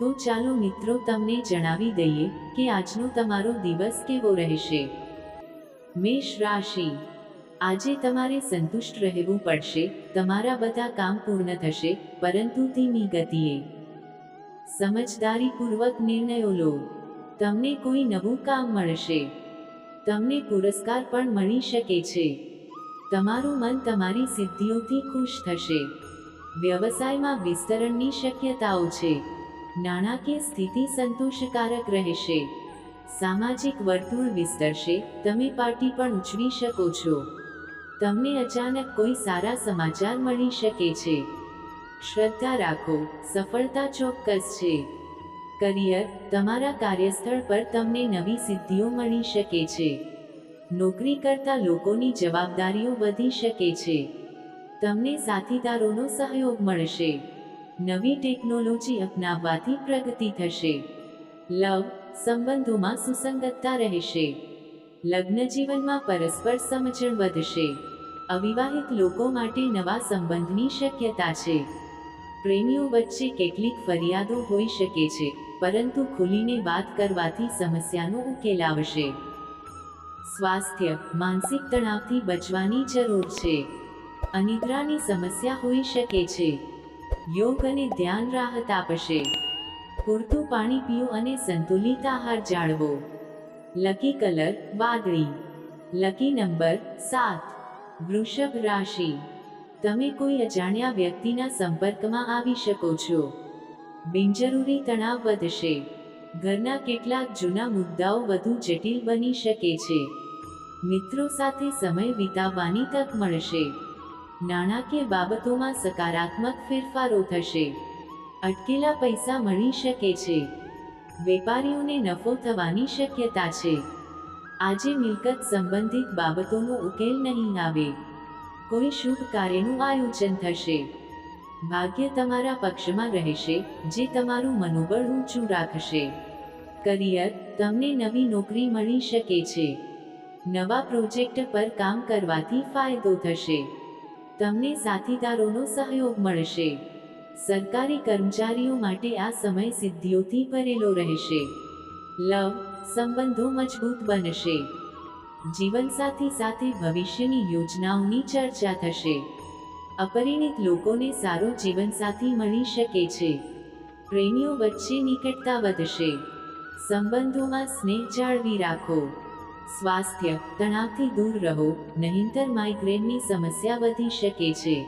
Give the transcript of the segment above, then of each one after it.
તો ચાલો મિત્રો તમને જણાવી દઈએ કે આજનો તમારો દિવસ કેવો રહેશે. મેષ રાશિ. આજે તમારે સંતુષ્ટ રહેવું પડશે, તમારા બધા કામ પૂર્ણ થશે, પરંતુ ધીમી ગતિએ. સમજદારીપૂર્વક નિર્ણયો લો. તમને કોઈ નવું કામ મળશે. તમને પુરસ્કાર પણ મળી શકે છે. તમારું મન તમારી સિદ્ધિઓથી ખુશ થશે. વ્યવસાયમાં વિસ્તરણની શક્યતાઓ છે. નાણાકીય સ્થિતિ સંતોષકારક રહેશે. સામાજિક વર્તુળ વિસ્તરશે. તમે પાર્ટી પણ ઉજવી શકો છો. તમને અચાનક કોઈ સારા સમાચાર મળી શકે છે. શ્રદ્ધા રાખો. સફળતા ચોક્કસ છે. કરિયર, તમારા કાર્યસ્થળ પર તમને નવી સિદ્ધિઓ મળી શકે છે. નોકરી કરતા લોકોની જવાબદારીઓ વધી શકે છે. તમને સાથીદારોનો સહયોગ મળશે. નવી ટેકનોલોજી અપનાવવાથી પ્રગતિ થશે. લવ સંબંધોમાં સુસંગતતા રહેશે. લગ્ન જીવનમાં પરસ્પર સમજણ વધશે. અવિવાહિત લોકો માટે નવા સંબંધની શક્યતા છે. પ્રેમીઓ વચ્ચે કેટલીક ફરિયાદો હોઈ શકે છે, પરંતુ ખુલીને વાત કરવાથી સમસ્યાનો ઉકેલ આવશે. સ્વાસ્થ્ય, માનસિક તણાવથી બચવાની જરૂર છે. અનિદ્રાની સમસ્યા હોઈ શકે છે. યોગ અને ધ્યાન રાહત આપશે. પૂરતું પાણી પીઓ અને સંતુલિત આહાર જાળવો. લકી કલર વાદળી. લકી નંબર સાત. વૃષભ રાશિ. તમે કોઈ અજાણ્યા વ્યક્તિના સંપર્કમાં આવી શકો છો. બિનજરૂરી તણાવ વધશે. ઘરના કેટલાક જૂના મુદ્દાઓ વધુ જટિલ બની શકે છે. મિત્રો સાથે સમય વિતાવવાની તક મળશે. નાણાકીય બાબતોમાં સકારાત્મક ફેરફારો થશે. અટકેલા પૈસા મળી શકે છે. વેપારીઓને નફો થવાની શક્યતા છે. આજે મિલકત સંબંધિત બાબતોનો ઉકેલ નહીં આવે. કોઈ શુભ કાર્યનું આયોજન થશે. ભાગ્ય તમારા પક્ષમાં રહેશે, જે તમારું મનોબળ ઊંચું રાખશે. કરિયર, તમને નવી નોકરી મળી શકે છે. નવા પ્રોજેક્ટ પર કામ કરવાથી ફાયદો થશે. તમને સાથીદારોનો સહયોગ મળશે. સરકારી કર્મચારીઓ માટે આ સમય સિદ્ધિઓથી ભરેલો રહેશે. લવ, સંબંધો મજબૂત બનશે. જીવનસાથી સાથે ભવિષ્યની યોજનાઓની ચર્ચા થશે. અપરિણિત લોકોને સારો જીવનસાથી મળી શકે છે. પ્રેમીઓ વચ્ચે નિકટતા વધશે. સંબંધોમાં સ્નેહ જાળવી રાખો. સ્વાસ્થ્ય તણાવથી દૂર રહો, નહીંતર માઇગ્રેનની સમસ્યા વધી શકે છે.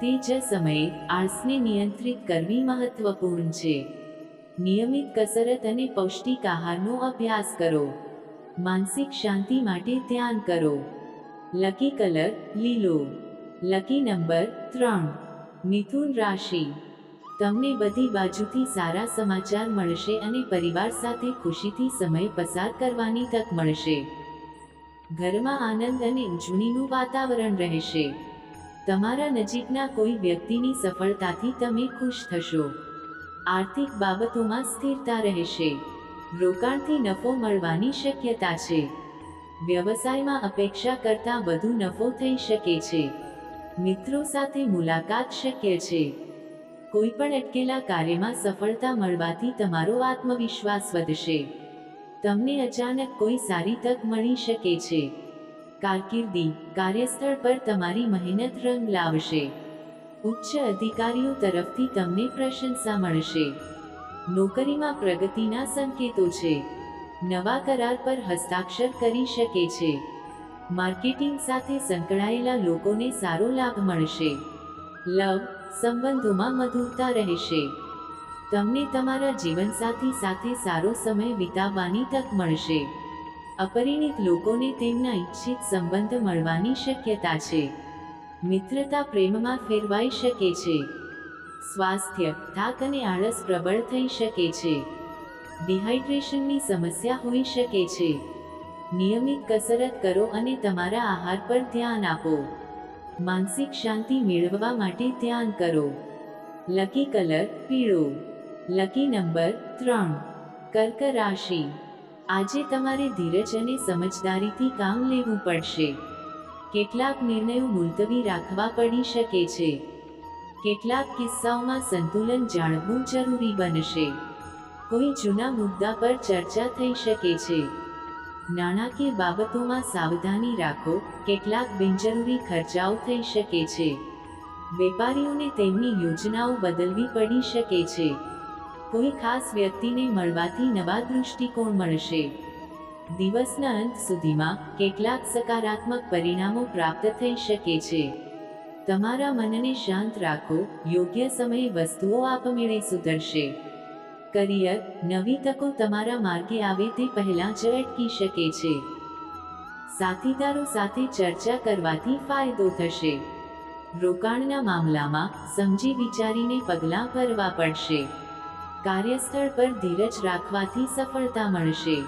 તે જ સમયે આળસને નિયંત્રિત કરવી મહત્વપૂર્ણ છે. નિયમિત કસરત અને પૌષ્ટિક આહારનો અભ્યાસ કરો. માનસિક શાંતિ માટે ધ્યાન કરો. લકી કલર લીલો. લકી નંબર ત્રણ. મિથુન રાશિ. તમને બધી બાજુથી સારા સમાચાર મળશે અને પરિવાર સાથે ખુશીથી સમય પસાર કરવાની તક મળશે. ઘરમાં આનંદ અને ઉજવણીનું વાતાવરણ રહેશે. તમારા નજીકના કોઈ વ્યક્તિની સફળતાથી તમે ખુશ થશો. આર્થિક બાબતોમાં સ્થિરતા રહેશે. રોકાણથી નફો મળવાની શક્યતા છે. વ્યવસાયમાં અપેક્ષા કરતાં વધુ નફો થઈ શકે છે. મિત્રો સાથે મુલાકાત શક્ય છે. કોઈ પણ અટકેલા કાર્યમાં સફળતા મળવાથી તમારો આત્મવિશ્વાસ વધશે. તમને અચાનક કોઈ સારી તક મળી શકે છે. કારકિર્દી, કાર્યસ્થળ પર તમારી મહેનત રંગ લાવશે. ઉચ્ચ અધિકારીઓ તરફથી તમને પ્રશંસા મળશે. નોકરીમાં પ્રગતિના સંકેતો છે. નવા કરાર પર હસ્તાક્ષર કરી શકે છે. માર્કેટિંગ સાથે સંકળાયેલા લોકોને સારો લાભ મળશે. લવ સંબંધોમાં મધુરતા રહેશે. તમને તમારા જીવનસાથી સાથે સારો સમય વિતાવવાની તક મળશે. અપરિણિત લોકોને તેમના ઈચ્છિત સંબંધ મળવાની શક્યતા છે. મિત્રતા પ્રેમમાં ફેરવાઈ શકે છે. સ્વાસ્થ્ય, થાક અને આળસ પ્રબળ થઈ શકે છે. ડિહાઇડ્રેશનની સમસ્યા હોઈ શકે છે. નિયમિત કસરત કરો અને તમારા આહાર પર ધ્યાન આપો. માનસિક શાંતિ મેળવવા માટે ધ્યાન કરો. લકી કલર પીળો. લકી નંબર ત્રણ. કર્ક રાશિ. આજે તમારે ધીરજ અને સમજદારીથી કામ લેવું પડશે. કેટલાક નિર્ણયો મુલતવી રાખવા પડી શકે છે. કેટલાક કિસ્સાઓમાં સંતુલન જાણવું જરૂરી બનશે. કોઈ જૂના મુદ્દા પર ચર્ચા થઈ શકે છે. નાણાકીય બાબતોમાં સાવધાની રાખો, કેટલાક બિનજરૂરી ખર્ચાઓ થઈ શકે છે. વેપારીઓને તેમની યોજનાઓ બદલવી પડી શકે છે. કોઈ ખાસ વ્યક્તિને મળવાથી નવા દૃષ્ટિકોણ મળશે. દિવસના અંત સુધીમાં કેટલાક સકારાત્મક પરિણામો પ્રાપ્ત થઈ શકે છે. તમારા મનને શાંત રાખો, યોગ્ય સમયે વસ્તુઓ આપમેળે સુધરશે. કરિયર, નવી તકો તમારા માર્ગે આવે તે પહેલાં જ અટકી શકે છે. સાથીદારો સાથે ચર્ચા કરવાથી ફાયદો થશે. રોકાણના મામલામાં સમજી વિચારીને પગલાં ભરવા પડશે. કાર્યસ્થળ પર ધીરજ રાખવાથી સફળતા મળશે.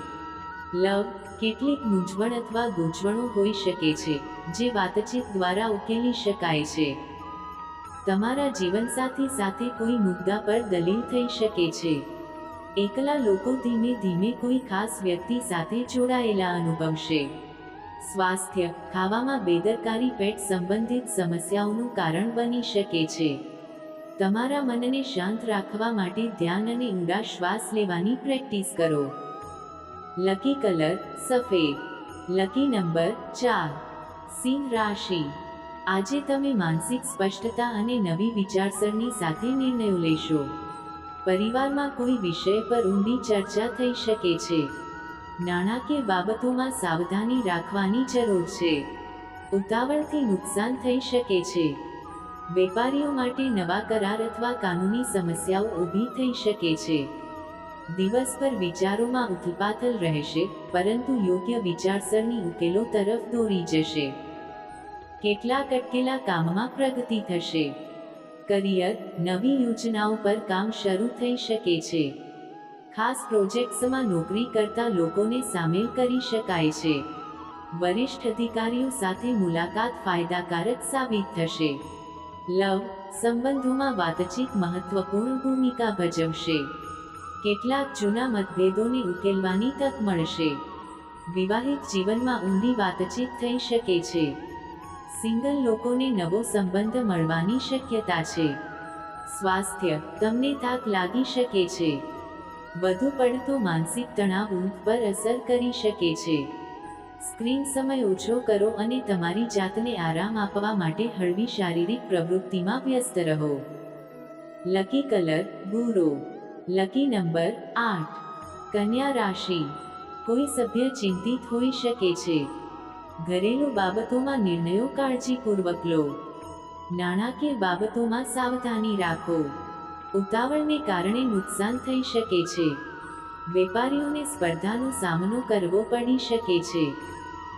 લવ, કેટલીક મૂંઝવણ અથવા ગૂંચવણો હોઈ શકે છે, જે વાતચીત દ્વારા ઉકેલી શકાય છે. તમારા જીવનસાથી સાથે કોઈ મુદ્દા પર દલીલ થઈ શકે છે. એકલા લોકો ધીમે ધીમે કોઈ ખાસ વ્યક્તિ સાથે જોડાયેલા અનુભવશે. સ્વાસ્થ્ય, ખાવામાં બેદરકારી, પેટ સંબંધિત સમસ્યાઓનું કારણ બની શકે છે. તમારા મનને શાંત રાખવા માટે ધ્યાન અને ઊંડા શ્વાસ લેવાની પ્રેક્ટિસ કરો. લકી કલર, સફેદ. લકી નંબર ચાર. સિંહ રાશિ. આજે તમે માનસિક સ્પષ્ટતા અને નવી વિચારસરણી સાથે નિર્ણયો લેશો. પરિવારમાં કોઈ વિષય પર ઊંડી ચર્ચા થઈ શકે છે. નાણાકીય બાબતોમાં સાવધાની રાખવાની જરૂર છે. ઉતાવળથી નુકસાન થઈ શકે છે. વેપારીઓ માટે નવા કરાર અથવા કાનૂની સમસ્યાઓ ઊભી થઈ શકે છે. દિવસ પર વિચારોમાં ઉથલપાથલ રહેશે, પરંતુ યોગ્ય વિચારસરણી ઉકેલો તરફ દોરી જશે. કેટલાક અટકેલા કામમાં પ્રગતિ થશે. કરિયર, નવી યોજનાઓ પર કામ શરૂ થઈ શકે છે. ખાસ પ્રોજેક્ટ્સમાં નોકરી કરતા લોકોને સામેલ કરી શકાય છે. વરિષ્ઠ અધિકારીઓ સાથે મુલાકાત ફાયદાકારક સાબિત થશે. લવ, સંબંધોમાં વાતચીત મહત્વપૂર્ણ ભૂમિકા ભજવશે. કેટલાક જૂના મતભેદોને ઉકેલવાની તક મળશે. વિવાહિત જીવનમાં ઊંડી વાતચીત થઈ શકે છે. સિંગલ લોકોને નવો સંબંધ મળવાની શક્યતા છે. સ્વાસ્થ્ય, તમને થાક લાગી શકે છે. વધુ પડતો માનસિક તણાવ ઊંઘ પર અસર કરી શકે છે. સ્ક્રીન સમય ઓછો કરો અને તમારી જાતને આરામ આપવા માટે હળવી શારીરિક પ્રવૃત્તિમાં વ્યસ્ત રહો. લકી કલર ભૂરો લકી નંબર, આઠ. કન્યા રાશિ. કોઈ સભ્ય ચિંતિત હોઈ શકે છે. ઘરેલું બાબતોમાં નિર્ણયો કાળજીપૂર્વક લો. નાણાકીય બાબતોમાં સાવધાની રાખો. ઉતાવળને કારણે નુકસાન થઈ શકે છે. વેપારીઓને સ્પર્ધાનો સામનો કરવો પડી શકે છે.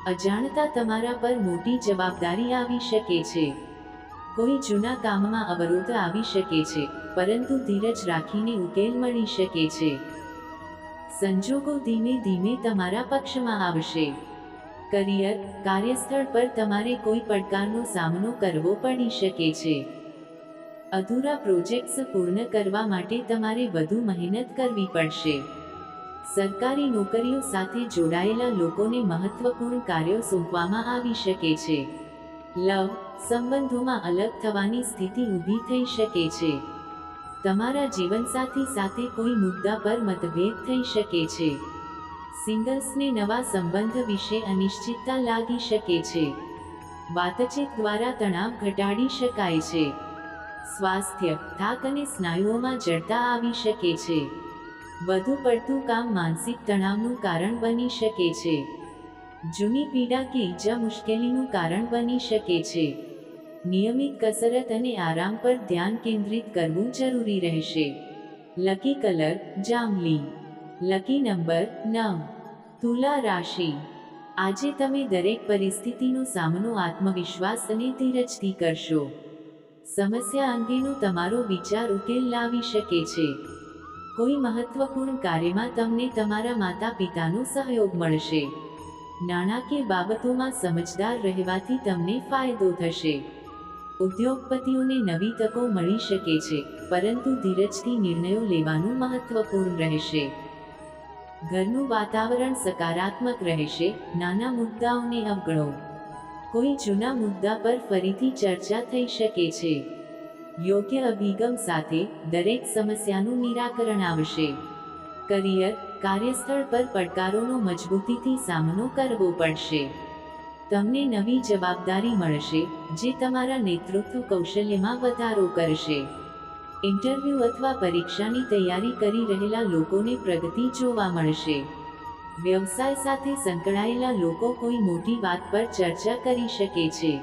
અજાણતા તમારા પર મોટી જવાબદારી આવી શકે છે. કોઈ જૂના કામમાં અવરોધ આવી શકે છે, પરંતુ ધીરજ રાખીને ઉકેલ મળી શકે છે. સંજોગો ધીમે ધીમે તમારા પક્ષમાં આવશે. કરિયર, કાર્યસ્થળ પર તમારે કોઈ પડકારનો સામનો કરવો પડી શકે છે. અધૂરા પ્રોજેક્ટ્સ પૂર્ણ કરવા માટે તમારે વધુ મહેનત કરવી પડશે. સરકારી નોકરીઓ સાથે જોડાયેલા લોકોને મહત્વપૂર્ણ કાર્યો સોંપવામાં આવી શકે છે. લવ, સંબંધોમાં અલગ થવાની સ્થિતિ ઊભી થઈ શકે છે. તમારા જીવનસાથી સાથે કોઈ મુદ્દા પર મતભેદ થઈ શકે છે. સિંગલ્સને નવા સંબંધ વિશે અનિશ્ચિતતા લાગી શકે છે. વાતચીત દ્વારા તણાવ ઘટાડી શકાય છે. સ્વાસ્થ્ય, થાક અને સ્નાયુઓમાં જડતા આવી શકે છે. વધુ પડતું કામ માનસિક તણાવનું કારણ બની શકે છે. જૂની પીડા કે ઈજા મુશ્કેલીનું કારણ બની શકે છે. નિયમિત કસરત અને આરામ પર ધ્યાન કેન્દ્રિત કરવું જરૂરી રહેશે. લકી કલર જાંબલી લકી નંબર નવ તુલા રાશિ. આજે તમે દરેક પરિસ્થિતિનો સામનો આત્મવિશ્વાસ અને ધીરજથી કરશો. સમસ્યા અંગેનો તમારો વિચાર ઉકેલ લાવી શકે છે. કોઈ મહત્વપૂર્ણ કાર્યમાં તમને તમારા માતા પિતાનો સહયોગ મળશે. નાણાકીય બાબતોમાં સમજદાર રહેવાથી તમને ફાયદો થશે. ઉદ્યોગપતિઓને નવી તકો મળી શકે છે, પરંતુ ધીરજથી નિર્ણયો લેવાનું મહત્વપૂર્ણ રહેશે. ઘરનું વાતાવરણ સકારાત્મક રહેશે, નાના મુદ્દાઓને અવગણો. કોઈ જૂના મુદ્દા પર ફરીથી ચર્ચા થઈ શકે છે. યોગ્ય અભિગમ સાથે દરેક સમસ્યાનું નિરાકરણ આવશે. કરિયર, કાર્યસ્થળ પર પડકારોનો મજબૂતીથી સામનો કરવો પડશે. તમને નવી જવાબદારી મળશે, જે તમારા નેતૃત્વ કૌશલ્યમાં વધારો કરશે. ઇન્ટરવ્યૂ અથવા પરીક્ષાની તૈયારી કરી રહેલા લોકોને પ્રગતિ જોવા મળશે. વ્યવસાય સાથે સંકળાયેલા લોકો કોઈ મોટી વાત પર ચર્ચા કરી શકે છે.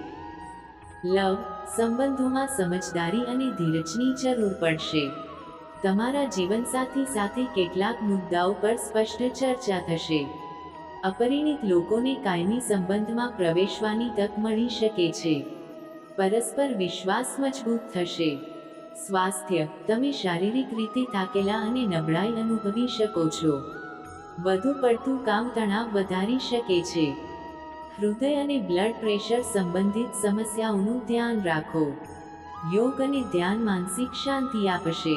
લવ, સંબંધોમાં સમજદારી અને ધીરજની જરૂર પડશે. તમારા જીવનસાથી સાથે કેટલાક મુદ્દાઓ પર સ્પષ્ટ ચર્ચા થશે. અપરિણિત લોકોને કાયમી સંબંધમાં પ્રવેશવાની તક મળી શકે છે. પરસ્પર વિશ્વાસ મજબૂત થશે. સ્વાસ્થ્ય, તમે શારીરિક રીતે થાકેલા અને નબળાઈ અનુભવી શકો છો. વધુ પડતું કામ તણાવ વધારી શકે છે. હૃદય અને બ્લડ પ્રેશર સંબંધિત સમસ્યાઓનું ધ્યાન રાખો. યોગ અને ધ્યાન માનસિક શાંતિ આપશે.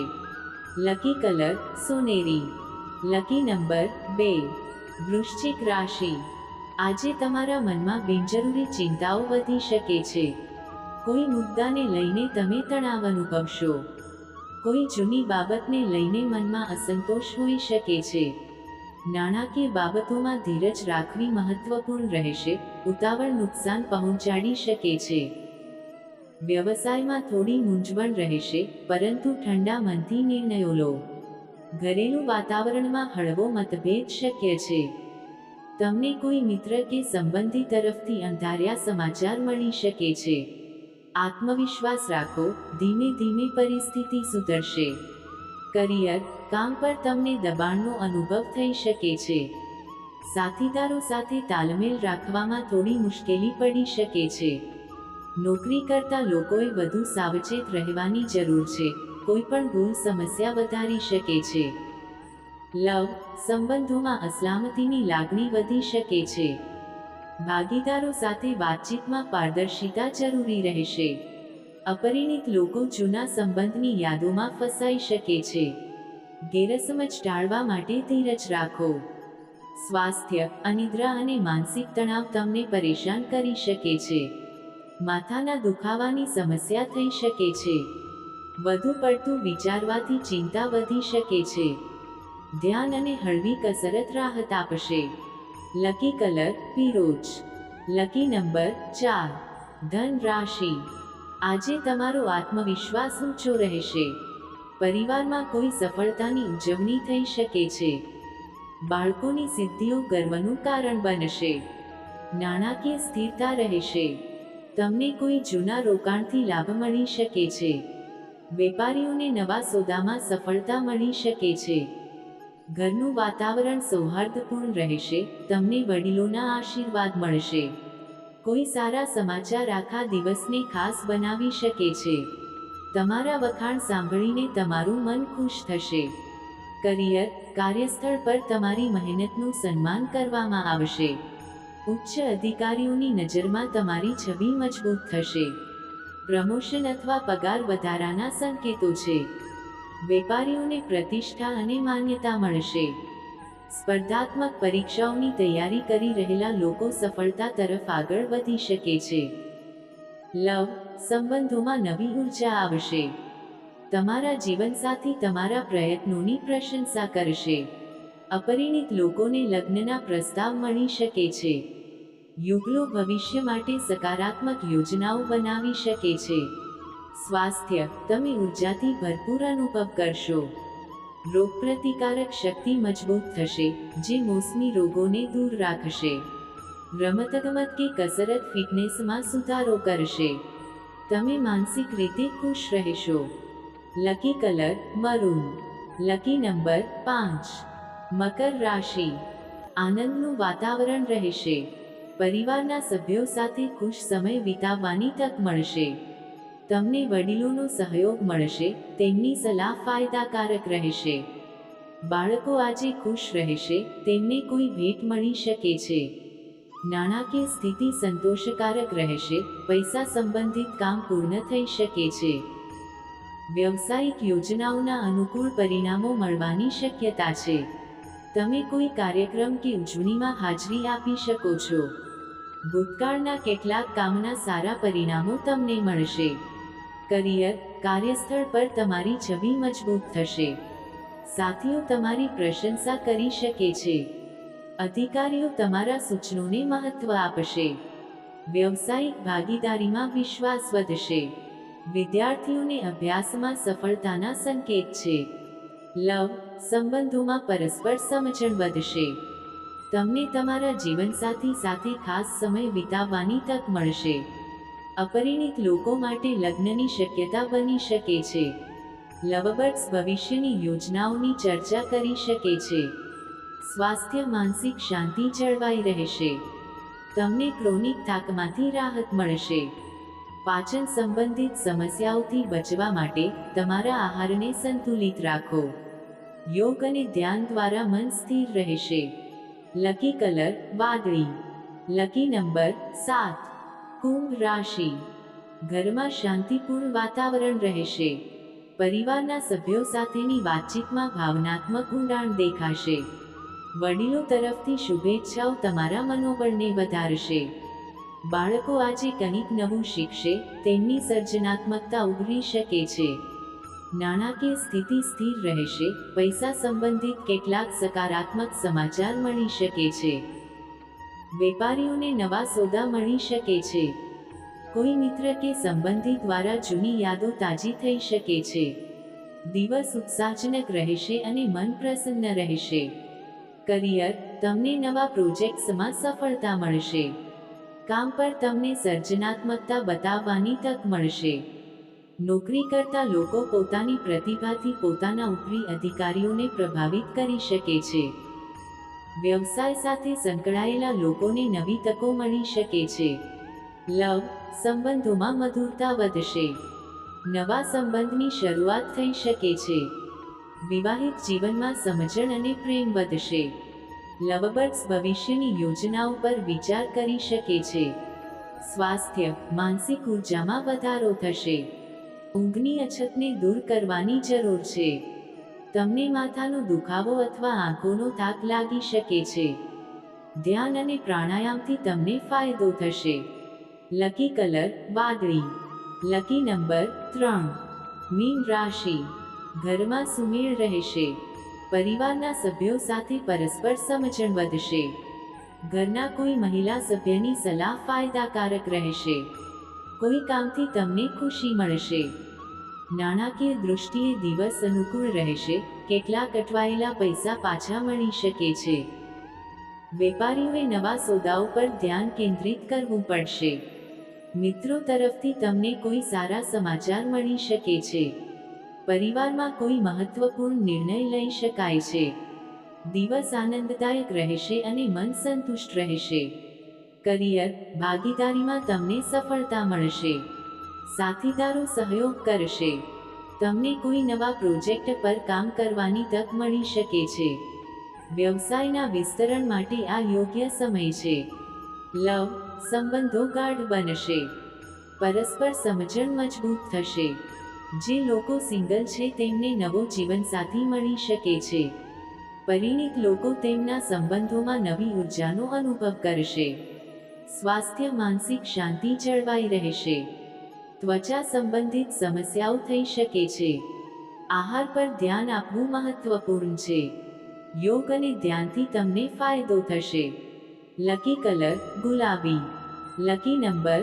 લકી કલર, સોનેરી. લકી નંબર, બે. વૃશ્ચિક રાશિ. આજે તમારા મનમાં બિનજરૂરી ચિંતાઓ વધી શકે છે. કોઈ મુદ્દાને લઈને તમે તણાવ અનુભવશો. કોઈ જૂની બાબતને લઈને મનમાં અસંતોષ હોઈ શકે છે. નાણાકીય બાબતોમાં ધીરજ રાખવી મહત્વપૂર્ણ રહેશે, ઉતાવળ નુકસાન પહોંચાડી શકે છે. વ્યવસાયમાં થોડી મૂંઝવણ રહેશે, પરંતુ ઠંડા મનથી નિર્ણયો લો. ઘરેલું વાતાવરણમાં હળવો મતભેદ શક્ય છે. તમને કોઈ મિત્ર કે સંબંધી તરફથી અંધાર્યા સમાચાર મળી શકે છે. આત્મવિશ્વાસ રાખો, ધીમે ધીમે પરિસ્થિતિ સુધરશે. કરિયર, કામ પર તમને દબાણનો અનુભવ થઈ શકે છે. સાથીદારો સાથે તાલમેલ રાખવામાં થોડી મુશ્કેલી પડી શકે છે. નોકરી કરતા લોકોએ વધુ સાવચેત રહેવાની જરૂર છે, કોઈ પણ ભૂલ, સમસ્યા વધારી શકે છે. લવ, સંબંધોમાં અસલામતીની લાગણી વધી શકે છે. ભાગીદારો સાથે વાતચીતમાં પારદર્શિતા જરૂરી રહેશે. અપરિણિત લોકો જૂના સંબંધની યાદોમાં ફસાઈ શકે છે. ગેરસમજ ટાળવા માટે ધીરજ રાખો. સ્વાસ્થ્ય, અનિદ્રા અને માનસિક તણાવ તમને પરેશાન કરી શકે છે. માથાના દુખાવાની સમસ્યા થઈ શકે છે. વધુ પડતું વિચારવાથી ચિંતા વધી શકે છે. ધ્યાન અને હળવી કસરત રાહત આપશે. લકી કલર પીરોજ લકી નંબર ચાર ધન રાશિ આજે તમારો આત્મવિશ્વાસ ઊંચો રહેશે. પરિવારમાં કોઈ સફળતાની ઉજવણી થઈ શકે છે. બાળકોની સિદ્ધિઓ કરવાનું કારણ બનશે. નાણાકીય સ્થિરતા રહેશે. તમને કોઈ જૂના રોકાણથી લાભ મળી શકે છે. વેપારીઓને નવા સોદામાં સફળતા મળી શકે છે. ઘરનું વાતાવરણ સૌહાર્દપૂર્ણ રહેશે, તમને વડીલોના આશીર્વાદ મળશે. કોઈ સારા સમાચાર આખા દિવસને ખાસ બનાવી શકે છે. તમારા વખાણ સાંભળીને તમારું મન ખુશ થશે. કરિયર, કાર્યસ્થળ પર તમારી મહેનતનું સન્માન કરવામાં આવશે. ઉચ્ચ અધિકારીઓની નજરમાં તમારી છબી મજબૂત થશે. પ્રમોશન અથવા પગાર વધારાના સંકેતો છે. વેપારીઓને પ્રતિષ્ઠા અને માન્યતા મળશે. સ્પર્ધાત્મક પરીક્ષાઓની તૈયારી કરી રહેલા લોકો સફળતા તરફ આગળ વધી શકે છે. લવ સંબંધોમાં નવી ઊર્જા આવશે. તમારા જીવનસાથી તમારા પ્રયત્નોની પ્રશંસા કરશે. અપરિણિત લોકોને લગ્નના પ્રસ્તાવ મળી શકે છે. યુગલો ભવિષ્ય માટે સકારાત્મક યોજનાઓ બનાવી શકે છે. સ્વાસ્થ્ય, તમે ઉર્જાથી ભરપૂર અનુભવ કરશો. રોગપ્રતિકારક શક્તિ મજબૂત થશે, જે મોસમી રોગોને દૂર રાખશે. રમતગમત કે કસરત ફિટનેસમાં સુધારો કરશે. તમે માનસિક રીતે ખુશ રહેશો. લકી કલર, મરૂન. લકી નંબર, પાંચ. મકર રાશિ. આનંદનું વાતાવરણ રહેશે. પરિવારના સભ્યો સાથે ખુશ સમય વિતાવવાની તક મળશે. તમને વડીલોનો સહયોગ મળશે, તેમની સલાહ ફાયદાકારક રહેશે. બાળકો આજે ખુશ રહેશે, તેમને કોઈ ભેટ મળી શકે છે. નાણાકીય સ્થિતિ સંતોષકારક રહેશે, પૈસા સંબંધિત કામ પૂર્ણ થઈ શકે છે. વ્યવસાયિક યોજનાઓના અનુકૂળ પરિણામો મળવાની શક્યતા છે. તમે કોઈ કાર્યક્રમ કે ઉજવણીમાં હાજરી આપી શકો છો. ભૂતકાળના કેટલાક કામના સારા પરિણામો તમને મળશે. કરિયર કાર્યસ્થળ પર તમારી છબી મજબૂત થશે. સાથીઓ તમારી પ્રશંસા કરી શકે છે. અધિકારીઓ તમારા સૂચનોને મહત્વ આપશે. વ્યવસાયિક ભાગીદારીમાં વિશ્વાસ વધશે. વિદ્યાર્થીઓને અભ્યાસમાં સફળતાના સંકેત છે. લવ સંબંધોમાં પરસ્પર સમજણ વધશે. તમને તમારા જીવનસાથી સાથે ખાસ સમય વિતાવવાની તક મળશે. અપરિણિત લોકો માટે લગ્નની શક્યતા બની શકે છે. લવબર્ડ્સ ભવિષ્યની યોજનાઓની ચર્ચા કરી શકે છે. સ્વાસ્થ્ય, માનસિક શાંતિ જળવાઈ રહેશે. તમને ક્રોનિક થાકમાંથી રાહત મળશે. પાચન સંબંધિત સમસ્યાઓથી બચવા માટે તમારા આહારને સંતુલિત રાખો. યોગ અને ધ્યાન દ્વારા મન સ્થિર રહેશે. લકી કલર, વાદળી. લકી નંબર, સાત. કુંભ રાશિ. ઘરમાં શાંતિપૂર્ણ વાતાવરણ રહેશે. પરિવારના સભ્યો સાથેની વાતચીતમાં ભાવનાત્મક ઊંડાણ દેખાશે. વડીલો તરફથી શુભેચ્છાઓ તમારા મનોબળને વધારશે. બાળકો આજે કંઈક નવું શીખશે, તેમની સર્જનાત્મકતા ઉભરી શકે છે. નાણાકીય સ્થિતિ સ્થિર રહેશે, પૈસા સંબંધિત કેટલાક સકારાત્મક સમાચાર મળી શકે છે. વેપારીઓને નવા સોદા મળી શકે છે. કોઈ મિત્ર કે સંબંધી દ્વારા જૂની યાદો તાજી થઈ શકે છે. દિવસ ઉત્સાહજનક રહેશે અને મન પ્રસન્ન રહેશે. કરિયર તમને નવા પ્રોજેક્ટ્સમાં સફળતા મળશે. કામ પર તમને સર્જનાત્મકતા બતાવવાની તક મળશે. નોકરી કરતા લોકો પોતાની પ્રતિભાથી પોતાના ઉપરી અધિકારીઓને પ્રભાવિત કરી શકે છે. વ્યવસાય સાથે સંકળાયેલા લોકોને નવી તકો મળી શકે છે. લવ સંબંધોમાં મધુરતા વધશે. નવા સંબંધની શરૂઆત થઈ શકે છે. વિવાહિત જીવનમાં સમજણ અને પ્રેમ વધશે. લવબર્ડ્સ ભવિષ્યની યોજનાઓ પર વિચાર કરી શકે છે. સ્વાસ્થ્ય, માનસિક ઉર્જામાં વધારો થશે. ઊંઘની અછતને દૂર કરવાની જરૂર છે. તમને માથાનો દુખાવો અથવા આંખોનો થાક લાગી શકે છે. ધ્યાન અને પ્રાણાયામથી તમને ફાયદો થશે. લકી કલર, વાદળી. લકી નંબર, ત્રણ. મીન રાશિ. ઘરમાં સુમેળ રહેશે. પરિવારના સભ્યો સાથે પરસ્પર સમજણ વધશે. ઘરના કોઈ મહિલા સભ્યની સલાહ ફાયદાકારક રહેશે. કોઈ કામથી તમને ખુશી મળશે. નાણાકીય દૃષ્ટિએ દિવસ અનુકૂળ રહેશે, કેટલાક અટવાયેલા પૈસા પાછા મળી શકે છે. વેપારીઓએ નવા સોદાઓ પર ધ્યાન કેન્દ્રિત કરવું પડશે. મિત્રો તરફથી તમને કોઈ સારા સમાચાર મળી શકે છે. પરિવારમાં કોઈ મહત્વપૂર્ણ નિર્ણય લઈ શકાય છે. દિવસ આનંદદાયક રહેશે અને મન સંતુષ્ટ રહેશે. કરિયર, ભાગીદારીમાં તમને સફળતા મળશે. સાથીદારો સહયોગ કરશે. તમને કોઈ નવા પ્રોજેક્ટ પર કામ કરવાની તક મળી શકે છે. વ્યવસાયના વિસ્તરણ માટે આ યોગ્ય સમય છે. લવ, સંબંધો ગાઢ બનશે. પરસ્પર સમજણ મજબૂત થશે. જે લોકો સિંગલ છે તેમને નવો જીવનસાથી મળી શકે છે. પરિણીત લોકો તેમના સંબંધોમાં નવી ઉર્જાનો અનુભવ કરશે. સ્વાસ્થ્ય, માનસિક શાંતિ જળવાઈ રહેશે. ત્વચા સંબંધિત સમસ્યાઓ થઈ શકે છે. આહાર પર ધ્યાન આપવું મહત્વપૂર્ણ છે. યોગ અને ધ્યાનથી તમને ફાયદો થશે. લકી કલર ગુલાબી. Lucky number